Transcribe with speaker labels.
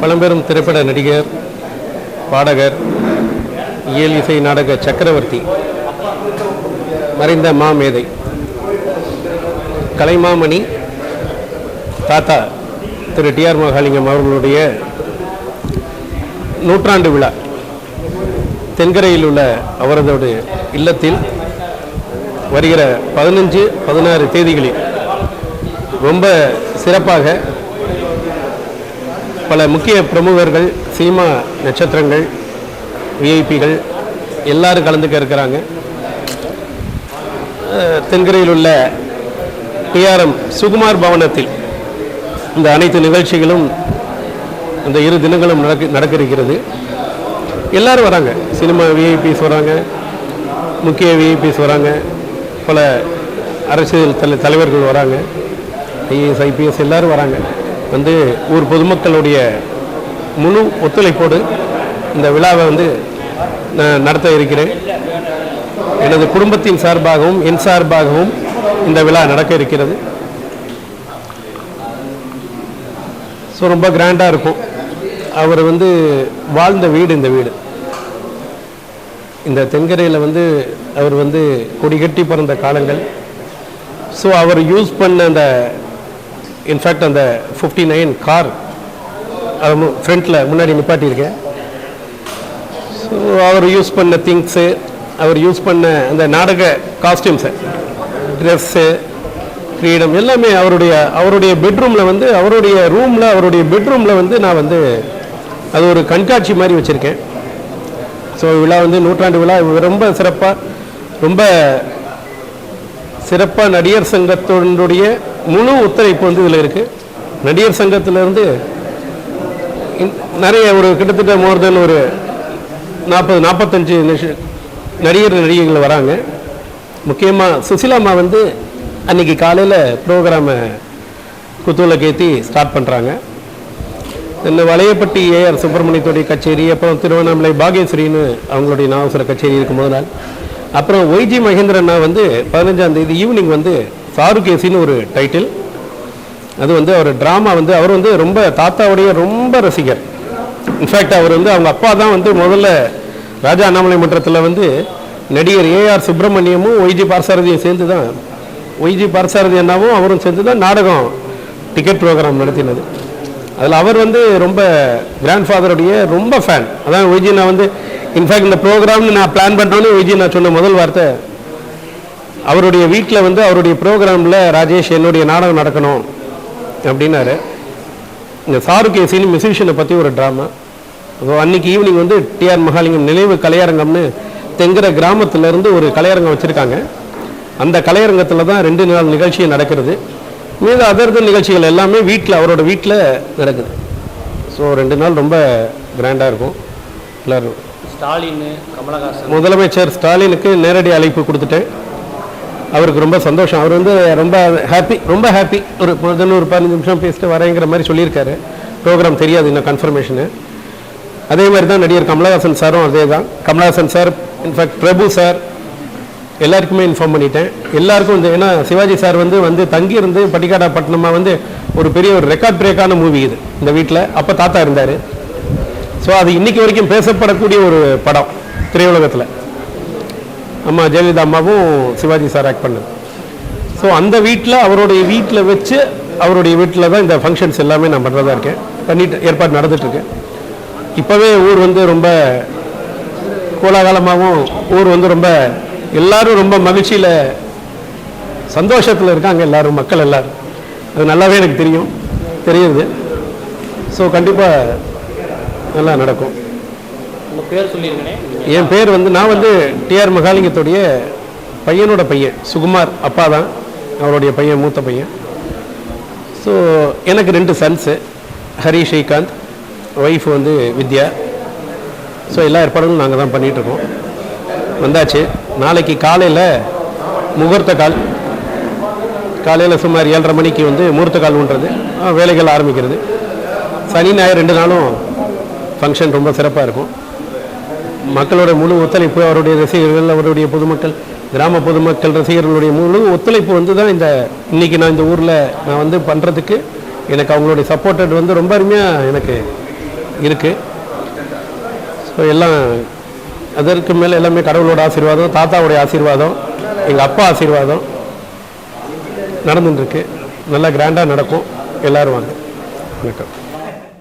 Speaker 1: பழம்பெரும் திரைப்பட நடிகர் பாடகர் இயல் இசை நாடக சக்கரவர்த்தி மறைந்த மாமேதை கலைமாமணி தாத்தா திரு டிஆர் மகாலிங்கம் அவர்களுடைய நூற்றாண்டு விழா. தென்கரையில் உள்ள அவரது இல்லத்தில் வருகிற பதினஞ்சு பதினாறு தேதிகளில் ரொம்ப சிறப்பாக பல முக்கிய பிரமுகர்கள் சினிமா நட்சத்திரங்கள் விஐபிகள் எல்லாரும் கலந்துக்க இருக்கிறாங்க. தென்கரையில் உள்ள டிஆர்எம் சுகுமார் பவனத்தில் இந்த அனைத்து நிகழ்ச்சிகளும் இந்த இரு தினங்களும் நடக்க நடக்க இருக்கிறது எல்லாரும் வராங்க. சினிமா விஐபிஸ் வராங்க. முக்கிய விஐபிஸ் வராங்க. பல அரசியல் தலை தலைவர்கள் வராங்க. ஐஏஎஸ் ஐபிஎஸ் எல்லாரும் வராங்க. வந்து ஊர் பொதுமக்களுடைய முழு ஒத்துழைப்போடு இந்த விழாவை வந்து நான் நடத்த இருக்கிறேன். எனது குடும்பத்தின் சார்பாகவும் என் சார்பாகவும் இந்த விழா நடக்க இருக்கிறது. ஸோ ரொம்ப கிராண்டாக இருக்கும். அவர் வந்து வாழ்ந்த வீடு இந்த வீடு. இந்த தென்கரையில் வந்து அவர் வந்து கொடிகட்டி பிறந்த காலங்கள். ஸோ அவர் யூஸ் பண்ண அந்த இன்ஃபேக்ட் அந்த ஃபிஃப்டி நைன் கார் அது ஃப்ரண்ட்டில் முன்னாடி நிப்பாட்டியிருக்கேன். ஸோ அவர் யூஸ் பண்ண திங்ஸு அவர் யூஸ் பண்ண அந்த நாடக காஸ்டியூம்ஸு ட்ரெஸ்ஸு கிரீடம் எல்லாமே அவருடைய அவருடைய பெட்ரூமில் வந்து அவருடைய ரூமில் அவருடைய பெட்ரூமில் வந்து நான் வந்து அது ஒரு கண்காட்சி மாதிரி வச்சுருக்கேன். ஸோ விழா வந்து நூற்றாண்டு விழா ரொம்ப சிறப்பாக ரொம்ப சிறப்பாக நடிகர் சங்கத்தினுடைய முழு ஒத்துழைப்பு வந்து இதில் இருக்குது நடிகர் சங்கத்திலேருந்து நிறைய ஒரு கிட்டத்தட்ட மோர் தென் ஒரு நாற்பது நாற்பத்தஞ்சு நடிகர் நடிகைகள் வராங்க. முக்கியமாக சுசிலாம்மா வந்து அன்னைக்கு காலையில் ப்ரோக்ராமை குத்துவில் கேத்தி ஸ்டார்ட் பண்ணுறாங்க இந்த வளையப்பட்டி ஏஆர் சுப்பிரமணியத்துடைய கச்சேரி அப்புறம் திருவண்ணாமலை பாகேஸ்வரின்னு அவங்களுடைய நாவசர கச்சேரி இருக்கும் முதல் நாள் அப்புறம் ஒய்ஜி மகேந்திரன்னா வந்து பதினஞ்சாம் தேதி ஈவினிங் வந்து சாருகேசின்னு ஒரு டைட்டில் அது வந்து அவர் ட்ராமா வந்து அவர் வந்து ரொம்ப தாத்தாவுடைய ரொம்ப ரசிகர். இன்ஃபேக்ட் அவர் வந்து அவங்க அப்பா தான் வந்து முதல்ல ராஜா அண்ணாமலை மன்றத்தில் வந்து நடிகர் ஏஆர் சுப்பிரமணியமும் ஒய்ஜி பார்சாரதியும் சேர்ந்து தான் ஒய்ஜி பார்சாரதி அண்ணாவும் அவரும் சேர்ந்து தான் நாடகம் டிக்கெட் ப்ரோக்ராம் நடத்தினது. அதில் அவர் வந்து ரொம்ப கிராண்ட் ஃபாதருடைய ரொம்ப ஃபேன் அதான் ஒய்ஜி நான் வந்து இன்ஃபேக்ட் இந்த ப்ரோக்ராம்னு நான் பிளான் பண்ணுறோன்னு ஒய்ஜி நான் சொன்ன முதல் வார்த்தை. அவருடைய வீட்டில் வந்து அவருடைய ப்ரோக்ராமில் ராஜேஷ் என்னுடைய நாடகம் நடக்கணும் அப்படின்னாரு. இந்த சாருகேசின்னு மியூசிஷியனை பற்றி ஒரு ட்ராமா ஸோ அன்னைக்கு ஈவினிங் வந்து டிஆர் மகாலிங்கம் நினைவு கலையரங்கம்னு தெங்கிற கிராமத்துல-இருந்து ஒரு கலையரங்கம் வச்சுருக்காங்க. அந்த கலையரங்கத்தில் தான் ரெண்டு நாள் நிகழ்ச்சி நடக்கிறது. மீது அதர் நிகழ்ச்சிகள் எல்லாமே வீட்டில் அவரோட வீட்டில் நடக்குது. ஸோ ரெண்டு நாள் ரொம்ப கிராண்டாக இருக்கும். எல்லோரும்
Speaker 2: ஸ்டாலின் கமலஹாசன்.
Speaker 1: முதலமைச்சர் ஸ்டாலினுக்கு நேரடி அழைப்பு கொடுத்துட்டேன். அவருக்கு ரொம்ப சந்தோஷம். அவர் வந்து ரொம்ப ஹாப்பி ரொம்ப ஹாப்பி ஒரு பொழுதுன்னு ஒரு பதினஞ்சு நிமிஷம் பேசிட்டு வரேங்கிற மாதிரி சொல்லியிருக்காரு. ப்ரோக்ராம் தெரியாது இன்னும் கன்ஃபர்மேஷனு அதே மாதிரி தான் நடிகர் கமலஹாசன் சாரும் அதே தான். Kamal Haasan sir in fact Prabhu sir எல்லாருக்குமே இன்ஃபார்ம் பண்ணிட்டேன். எல்லாருக்கும் வந்து ஏன்னா சிவாஜி சார் வந்து வந்து தங்கியிருந்து பட்டிக்காடா பட்டினமாக வந்து ஒரு பெரிய ஒரு ரெக்கார்ட் பிரேக்கான மூவி இது இந்த வீட்டில் அப்போ தாத்தா இருந்தார். ஸோ அது இன்னைக்கு வரைக்கும் பேசப்படக்கூடிய ஒரு படம் திரையுலகத்தில். அம்மா ஜெயலலிதா அம்மாவும் சிவாஜி சார் ஆக்ட் பண்ணது. ஸோ அந்த வீட்டில் அவருடைய வீட்டில் வச்சு அவருடைய வீட்டில் தான் இந்த ஃபங்க்ஷன்ஸ் எல்லாமே நான் பண்ணுறதா இருக்கேன். பண்ணிட்டு ஏற்பாடு நடந்துட்டுருக்கேன் இப்போவே ஊர் வந்து ரொம்ப கோலாகலமாகவும் ஊர் வந்து ரொம்ப எல்லாரும் ரொம்ப மகிழ்ச்சியில் சந்தோஷத்தில் இருக்காங்க எல்லாரும் மக்கள் எல்லாரும். அது நல்லாவே எனக்கு தெரியும். தெரியுது. ஸோ கண்டிப்பாக நல்லா நடக்கும். என் பேர் வந்து நான் வந்து டிஆர் மகாலிங்கத்துடைய பையனோட பையன். சுகுமார் அப்பா தான் அவருடைய பையன் மூத்த பையன். ஸோ எனக்கு ரெண்டு சன்ஸு ஹரி ஸ்ரீகாந்த். ஒய்ஃப் வந்து வித்யா. ஸோ எல்லா ஏற்பாடுகளும் நாங்கள் தான் பண்ணிகிட்ருக்கோம் வந்தாச்சு. நாளைக்கு காலையில் முகூர்த்த கால். காலையில் சுமார் ஏழரை மணிக்கு வந்து முகூர்த்த கால் ஊன்றது. வேலைகள் ஆரம்பிக்கிறது. சனி ஞாயிறு ரெண்டு நாளும் ஃபங்க்ஷன் ரொம்ப சிறப்பாக இருக்கும். மக்களோட முழு ஒத்துழைப்பு அவருடைய ரசிகர்கள் அவருடைய பொதுமக்கள் கிராம பொதுமக்கள் ரசிகர்களுடைய முழு ஒத்துழைப்பு வந்து தான் இந்த இன்றைக்கி நான் இந்த ஊரில் நான் வந்து பண்ணுறதுக்கு எனக்கு அவங்களுடைய சப்போர்ட்டட் வந்து ரொம்ப அருமையாக எனக்கு இருக்குது ஸோ எல்லாம் அதற்கு மேலே எல்லாமே கடவுளோட ஆசீர்வாதம் தாத்தாவுடைய ஆசீர்வாதம் எங்கள் அப்பா ஆசீர்வாதம் நடந்துட்டுருக்கு நல்லா கிராண்டாக நடக்கும். எல்லோரும் வாங்க. வணக்கம்.